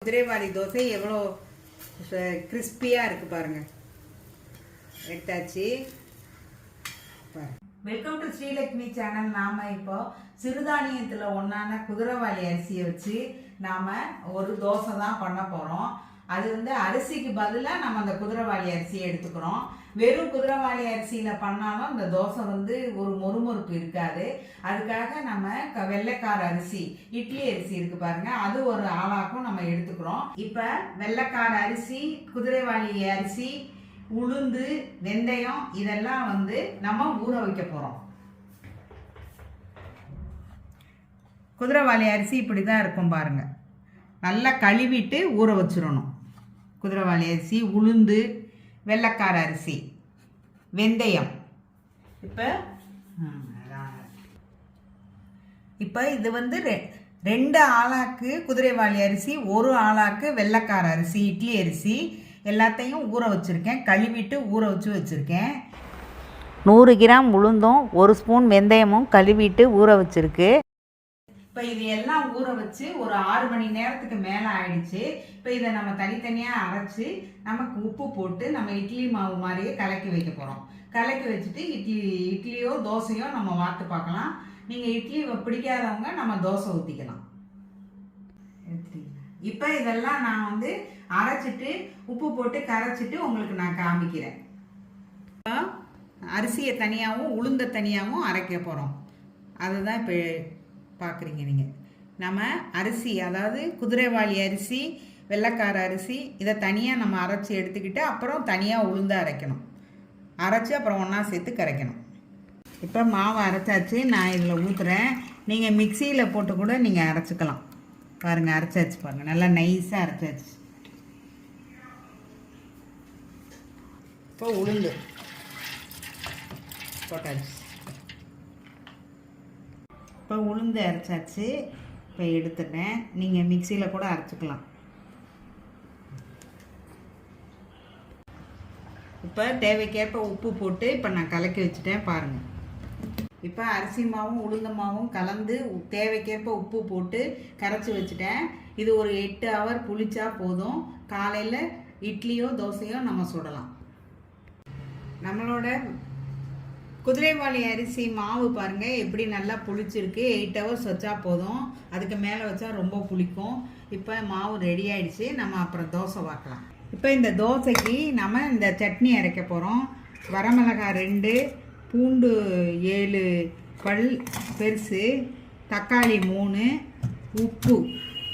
குதிரைவாளி தோசை எவ்வளோ கிறிஸ்பியாக இருக்குது பாருங்க. எடுத்தாச்சு. வெல்கம் டு ஸ்ரீலக்ஷ்மி சேனல் நாம இப்போ சிறுதானியத்தில் ஒன்றான குதிரைவாளி அரிசியை வச்சு நாம ஒரு தோசை தான் பண்ண போகிறோம் அது வந்து அரிசிக்கு பதிலாக நம்ம அந்த குதிரைவாளி அரிசியை எடுத்துக்கிறோம். வெறும் குதிரைவாளி அரிசியில் பண்ணாலும் அந்த தோசை வந்து ஒரு மொறுமொறுப்பு இருக்காது. அதுக்காக நம்ம க- வெள்ளைக்கார அரிசி இட்லி அரிசி இருக்குது பாருங்க. அது ஒரு ஆளாக்கும் நம்ம எடுத்துக்கிறோம். இப்போ வெள்ளைக்கார அரிசி குதிரைவாளி அரிசி உளுந்து வெந்தயம் இதெல்லாம் வந்து நம்ம ஊற வைக்க போகிறோம் குதிரைவாளி அரிசி இப்படி தான் இருக்கும் பாருங்க. நல்லா கழுவிட்டு ஊற வச்சிடணும். குதிரைவாளி அரிசி உளுந்து வெள்ளைக்கார அரிசி வெந்தயம். இப்போ? இப்போ இது வந்து ரெ ரெண்டு ஆளாக்கு குதிரைவாளி அரிசி ஒரு ஆளாக்கு வெள்ளைக்கார அரிசி இட்லி அரிசி எல்லாத்தையும் ஊற வச்சுருக்கேன். கழுவிட்டு ஊற வச்சு வச்சுருக்கேன். நூறு கிராம் உளுந்தும் ஒரு ஸ்பூன் வெந்தயமும் கழுவிட்டு ஊற வச்சிருக்கு. இப்போ இது எல்லாம் ஊற வச்சு ஒரு ஆறு மணி நேரத்துக்கு மேலே ஆயிடுச்சு. இப்போ இதை நம்ம தனித்தனியாக அரைச்சி நமக்கு உப்பு போட்டு நம்ம இட்லி மாவு மாதிரியே கலக்கி வைக்க போகிறோம் கலக்கி வச்சுட்டு இட்லி இட்லியோ தோசையோ நம்ம வார்த்து பார்க்கலாம். நீங்கள் இட்லி பிடிக்காதவங்க நம்ம தோசை ஊற்றிக்கலாம் இப்போ இதெல்லாம் நான் வந்து அரைச்சிட்டு உப்பு போட்டு கரைச்சிட்டு உங்களுக்கு நான் காமிக்கிறேன். இப்போ அரிசியை தனியாகவும் உளுந்த தனியாகவும் அரைக்க போகிறோம் அதுதான் இப்போ பார்க்குறீங்க நீங்கள். நம்ம அரிசி அதாவது குதிரைவாளி அரிசி வெள்ளைக்கார அரிசி இதை தனியாக நம்ம அரைச்சி எடுத்துக்கிட்டு அப்புறம் தனியாக உளுந்து அரைக்கணும். அரைச்சி அப்புறம் ஒன்றா சேர்த்து கரைக்கணும். இப்போ மாவு அரைச்சாச்சு நான் இதில் ஊற்றுறேன் நீங்கள் மிக்சியில் போட்டு கூட நீங்கள் அரைச்சிக்கலாம். பாருங்கள் அரைச்சாச்சு பாருங்கள் நல்லா நைஸாக அரைச்சாச்சு. இப்போ உளுந்து போட்டாச்சு. இப்போ உளுந்து அரைச்சாச்சு. இப்போ எடுத்துட்டேன். நீங்கள் மிக்சியில் கூட அரைச்சிக்கலாம். இப்போ தேவைக்கேற்ப உப்பு போட்டு இப்போ நான் கலக்கி வச்சுட்டேன் பாருங்கள் இப்போ அரிசி மாவும் உளுந்த மாவும் கலந்து தேவைக்கேற்ப உப்பு போட்டு கரைச்சி வச்சுட்டேன். இது ஒரு எட்டு ஹவர் புளிச்சா போதும். காலையில் இட்லியோ தோசையோ நம்ம சுடலாம். நம்மளோட குதிரைவாளி அரிசி மாவு பாருங்கள் எப்படி நல்லா புளிச்சிருக்கு. எயிட் ஹவர்ஸ் வச்சா போதும். அதுக்கு மேலே வச்சா ரொம்ப புளிக்கும். இப்போ மாவு ரெடி ஆயிடுச்சு. நம்ம அப்புறம் தோசை பார்க்கலாம். இப்போ இந்த தோசைக்கு நம்ம இந்த சட்னி அரைக்க போகிறோம் வரமிளகாய் ரெண்டு பூண்டு ஏழு பல் பெருசு தக்காளி மூணு உப்பு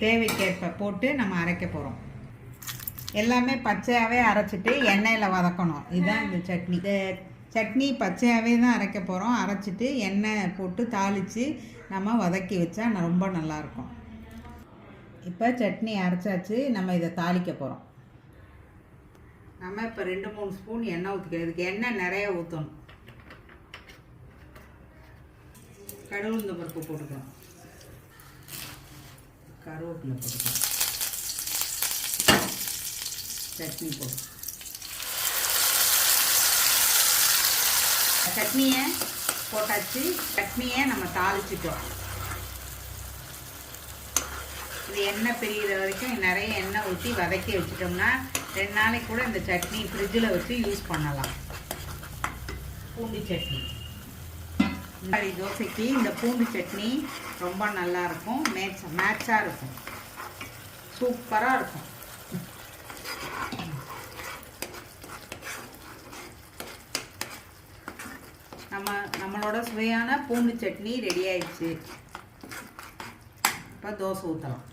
தேவைக்கேற்ப போட்டு நம்ம அரைக்க போகிறோம் எல்லாமே பச்சையாகவே அரைச்சிட்டு எண்ணெயில் வதக்கணும். இதுதான் இந்த சட்னி. இந்த சட்னி பச்சையாகவே தான் அரைக்க போகிறோம் அரைச்சிட்டு எண்ணெய் போட்டு தாளித்து நம்ம வதக்கி வச்சா ரொம்ப நல்லாயிருக்கும் இப்போ சட்னி அரைச்சாச்சு. நம்ம இதை தாளிக்க போகிறோம் நம்ம இப்போ ரெண்டு மூணு ஸ்பூன் எண்ணெய் ஊற்றிக்கிறோம் இதுக்கு எண்ணெய் நிறைய ஊற்றணும் கடுகுந்த பருப்பு போட்டுக்கலாம் கருவேப்பிலை போட்டுக்கலாம் சட்னி போட்டு. சட்னியை போட்டாச்சு. சட்னியை நம்ம தாளிச்சிட்டோம். இது எண்ணெய் பிரிகிற வரைக்கும் நிறைய எண்ணெய் ஊற்றி வதக்கி வச்சுட்டோம்னா ரெண்டு நாளைக்கு கூட இந்த சட்னி ஃப்ரிட்ஜில் வச்சு யூஸ் பண்ணலாம். பூண்டு சட்னி. முன்னாடி மாதிரி தோசைக்கு இந்த பூண்டு சட்னி ரொம்ப நல்லா இருக்கும். மேட்ச் மேட்சாக இருக்கும். சூப்பராக இருக்கும். நம்ம நம்மளோட சுவையான பூண்டு சட்னி ரெடி ஆயிடுச்சு. இப்போ தோசை ஊற்றலாம்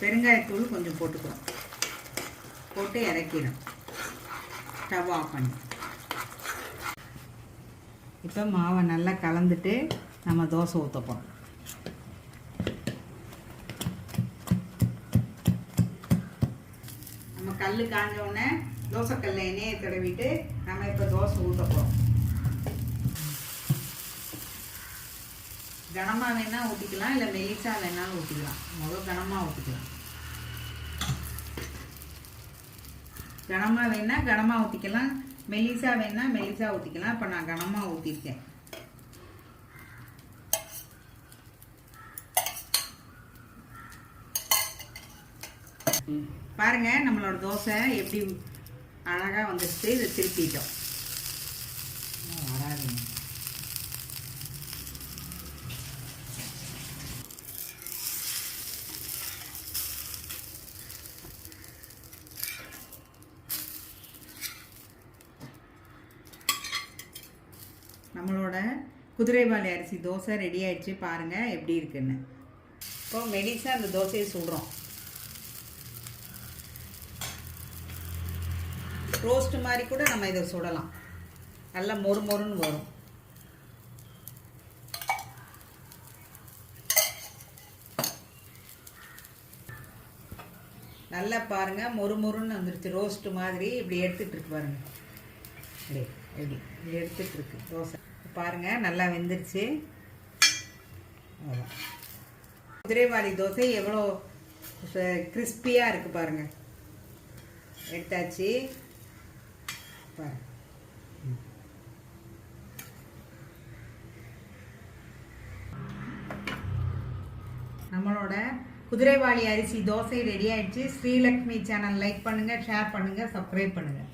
பெருங்காயத்தூள் கொஞ்சம் போட்டுக்கிறோம் போட்டு இறக்கிடும் ஸ்டவ் ஆஃப் பண்ணி. இப்போ மாவை நல்லா கலந்துட்டு நம்ம தோசை ஊற்றப்போம் நம்ம கல் காஞ்ச உடனே தோசைக்கல்ல எண்ணெயை தடவிட்டு நம்ம இப்போ தோசை ஊற்ற போகிறோம் கனமாக வேணால் ஊற்றிக்கலாம் இல்லை மெலிசா வேணாலும் ஊற்றிக்கலாம் முதல் கனமாக ஊற்றிக்கலாம் கனமாக வேணால் கனமாக ஊற்றிக்கலாம் மெலிசா வேணால் மெலிசா ஊற்றிக்கலாம் இப்போ நான் கனமாக ஊற்றிருக்கேன் பாருங்க நம்மளோட தோசை எப்படி அழகாக வந்துடுச்சு இதை திருப்பிட்டோம். நம்மளோட குதிரைவாளி அரிசி தோசை ரெடி ஆயிடுச்சு பாருங்க எப்படி இருக்குன்னு. இப்போ மெடிசாக அந்த தோசையை சுடுறோம். ரோஸ்ட் மாதிரி கூட நம்ம இதை சுடலாம். நல்லா மொறு மொறுன்னு வரும். நல்லா பாருங்க மொறு மொறுன்னு வந்துருச்சு. ரோஸ்ட் மாதிரி இப்படி எடுத்துட்டு இருக்கு பாருங்க. இப்படி இப்படி இப்படி எடுத்துட்டு இருக்கு. தோசை. பாருங்கள் நல்லா வெந்துருச்சு. குதிரைவாளி தோசை எவ்வளோ கிறிஸ்பியாக இருக்குது பாருங்கள் எடுத்தாச்சு. பாருங்க. நம்மளோட குதிரைவாளி அரிசி தோசை ரெடி ஆயிடுச்சு. ஸ்ரீலக்ஷ்மி சேனல் லைக் பண்ணுங்கள் ஷேர் பண்ணுங்கள் சப்ஸ்கிரைப் பண்ணுங்கள்